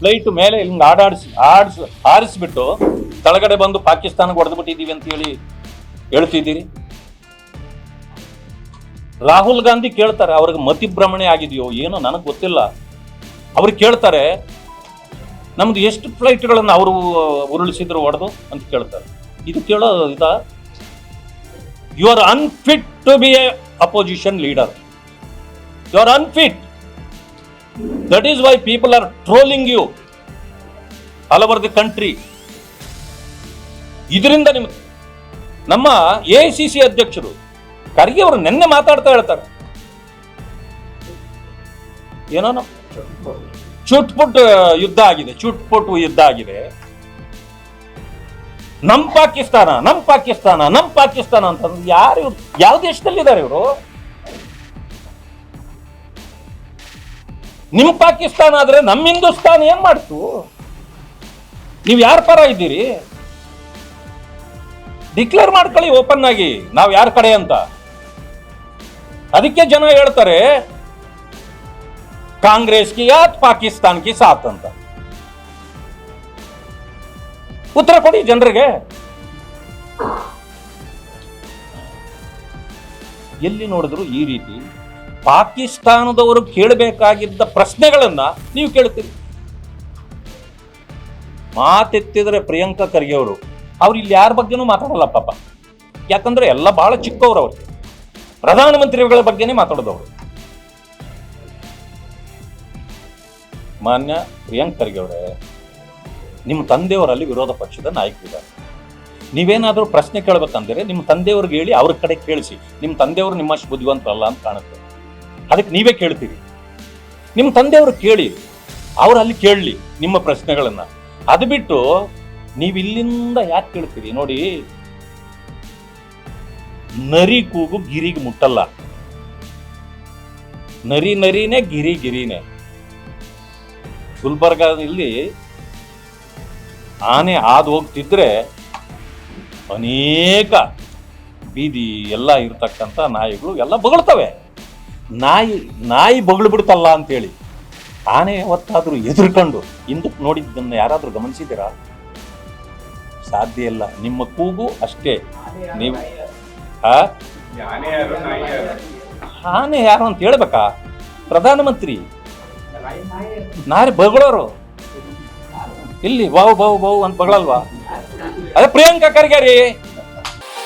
Flight ಮೇಲೆ ಹಿಂಗ್ ಆಡಾಡಿಸಿ, ಆಡಿಸ್ ಆರಿಸ್ಬಿಟ್ಟು ಕೆಳಗಡೆ ಬಂದು ಪಾಕಿಸ್ತಾನಕ್ಕೆ ಹೊಡೆದ್ಬಿಟ್ಟಿದೀವಿ ಅಂತ ಹೇಳಿ ಹೇಳ್ತಿದ್ದೀರಿ. ರಾಹುಲ್ ಗಾಂಧಿ ಕೇಳ್ತಾರೆ, ಅವ್ರಿಗೆ ಮತಿಭ್ರಮಣೆ ಆಗಿದೆಯೋ, ಏನೋ ನನಗೆ ಗೊತ್ತಿಲ್ಲ. ಅವ್ರು ಕೇಳ್ತಾರೆ, ನಮ್ದು ಎಷ್ಟು ಫ್ಲೈಟ್ಗಳನ್ನು ಅವರು ಉರುಳಿಸಿದ್ರು ಹೊಡೆದು ಅಂತ ಕೇಳ್ತಾರೆ. ಇದು ಕೇಳೋ ಇದ you are unfit to be a opposition leader you are unfit that is why people are trolling you all over the country ಇದರಿಂದ ನಿಮ್ ನಮ್ಮ ಎ ಸಿ ಸಿ ಅಧ್ಯಕ್ಷರು, ಖರ್ಗೆ ಅವರು ನಿನ್ನೆ ಮಾತಾಡ್ತಾ ಹೇಳ್ತಾರೆ. ಏನೋ ಚುಟ್ಪುಟ್ ಯುದ್ಧ ಆಗಿದೆ, ಚುಟ್ಪುಟ್ ಯುದ್ಧ ಆಗಿದೆ. ನಮ್ ಪಾಕಿಸ್ತಾನ ನಮ್ ಪಾಕಿಸ್ತಾನ ನಮ್ ಪಾಕಿಸ್ತಾನ ಅಂತಂದ್ರೆ ಯಾರು? ಯಾವ ದೇಶದಲ್ಲಿದ್ದಾರೆ ಇವರು? ನಿಮ್ ಪಾಕಿಸ್ತಾನ ಆದ್ರೆ ನಮ್ಮ ಹಿಂದೂಸ್ತಾನ ಏನ್ ಮಾಡ್ತು? ನೀವ್ ಯಾರ ಪರ ಇದ್ದೀರಿ? ಡಿಕ್ಲೇರ್ ಮಾಡ್ಕೊಳ್ಳಿ ಓಪನ್ ಆಗಿ, ನಾವ್ ಯಾರ ಕಡೆ ಅಂತ. ಅದಕ್ಕೆ ಜನ ಹೇಳ್ತಾರೆ, ಕಾಂಗ್ರೆಸ್ ಕಿ ಯಾತ್, ಪಾಕಿಸ್ತಾನ್ ಕಿ ಸಾತ್ ಅಂತ. ಉತ್ತರ ಕೊಡಿ ಜನರಿಗೆ. ಎಲ್ಲಿ ನೋಡಿದ್ರು ಈ ರೀತಿ ಪಾಕಿಸ್ತಾನದವರು ಕೇಳಬೇಕಾಗಿದ್ದ ಪ್ರಶ್ನೆಗಳನ್ನ ನೀವು ಕೇಳ್ತೀರಿ ಮಾತೆತ್ತಿದ್ರೆ ಪ್ರಿಯಾಂಕಾ ಖರ್ಗೆ ಅವರು, ಅವ್ರು ಇಲ್ಲಿ ಯಾರ ಬಗ್ಗೆನೂ ಮಾತಾಡಲ್ಲ ಪಾಪ. ಯಾಕಂದ್ರೆ ಎಲ್ಲ ಬಹಳ ಚಿಕ್ಕವರು ಅವ್ರಿಗೆ ಪ್ರಧಾನಮಂತ್ರಿಗಳ ಬಗ್ಗೆನೇ ಮಾತಾಡೋದವ್ರು. ಮಾನ್ಯ ಪ್ರಿಯಾಂಕ್ ಖರ್ಗೆ ಅವರೇ, ನಿಮ್ಮ ತಂದೆಯವರಲ್ಲಿ ವಿರೋಧ ಪಕ್ಷದ ನಾಯಕರಿದ್ದಾರೆ. ನೀವೇನಾದರೂ ಪ್ರಶ್ನೆ ಕೇಳಬೇಕಂದ್ರೆ ನಿಮ್ಮ ತಂದೆಯವ್ರಿಗೆ ಹೇಳಿ ಅವ್ರ ಕಡೆ ಕೇಳಿಸಿ, ನಿಮ್ಮ ತಂದೆಯವರು ನಿಮ್ಮಷ್ಟು ಬುದ್ಧಿವಂತರಲ್ಲ ಅಂತ ಕಾಣುತ್ತೆ. ಅದಕ್ಕೆ ನೀವೇ ಕೇಳ್ತೀರಿ. ನಿಮ್ಮ ತಂದೆಯವರು ಕೇಳಿ, ಅವ್ರು ಅಲ್ಲಿ ಕೇಳಲಿ ನಿಮ್ಮ ಪ್ರಶ್ನೆಗಳನ್ನು. ಅದು ಬಿಟ್ಟು ನೀವು ಇಲ್ಲಿಂದ ಯಾಕೆ ಕೇಳ್ತೀರಿ? ನೋಡಿ, ನರಿ ಕೂಗು ಗಿರಿಗೆ ಮುಟ್ಟಲ್ಲ. ನರಿ ನರಿನೇ ಗಿರಿ ಗಿರಿನೇ. ಗುಲ್ಬರ್ಗಾದಲ್ಲಿ ಆನೆ ಹಾದು ಹೋಗ್ತಿದ್ರೆ ಅನೇಕ ಬೀದಿ ಎಲ್ಲ ಇರತಕ್ಕಂಥ ನಾಯಿಗಳು ಎಲ್ಲ ಬೊಗಳ್ತವೆ. ನಾಯಿ ನಾಯಿ ಬಗಳು ಬಿಡ್ತಲ್ಲ ಅಂತೇಳಿ ಆನೆ ಯಾವತ್ತಾದರೂ ಎದುರ್ಕೊಂಡು ಇಂದು ನೋಡಿದ್ದನ್ನು ಯಾರಾದರೂ ಗಮನಿಸಿದ್ದೀರಾ? ಸಾಧ್ಯ ಇಲ್ಲ. ನಿಮ್ಮ ಕೂಗು ಅಷ್ಟೇ. ನೀವು ಆನೆ ಯಾರು ಅಂತ ಹೇಳ್ಬೇಕಾ? ಪ್ರಧಾನಮಂತ್ರಿ. ನಾರಿ ಬಗಳೋರು. ಇಲ್ಲಿ ಬಾವು ಬಾವು ಬಾವು ಅಂತ ಬಗಳಲ್ವಾ? ಅದೇ ಪ್ರಿಯಾಂಕಾ ಖರ್ಗೆ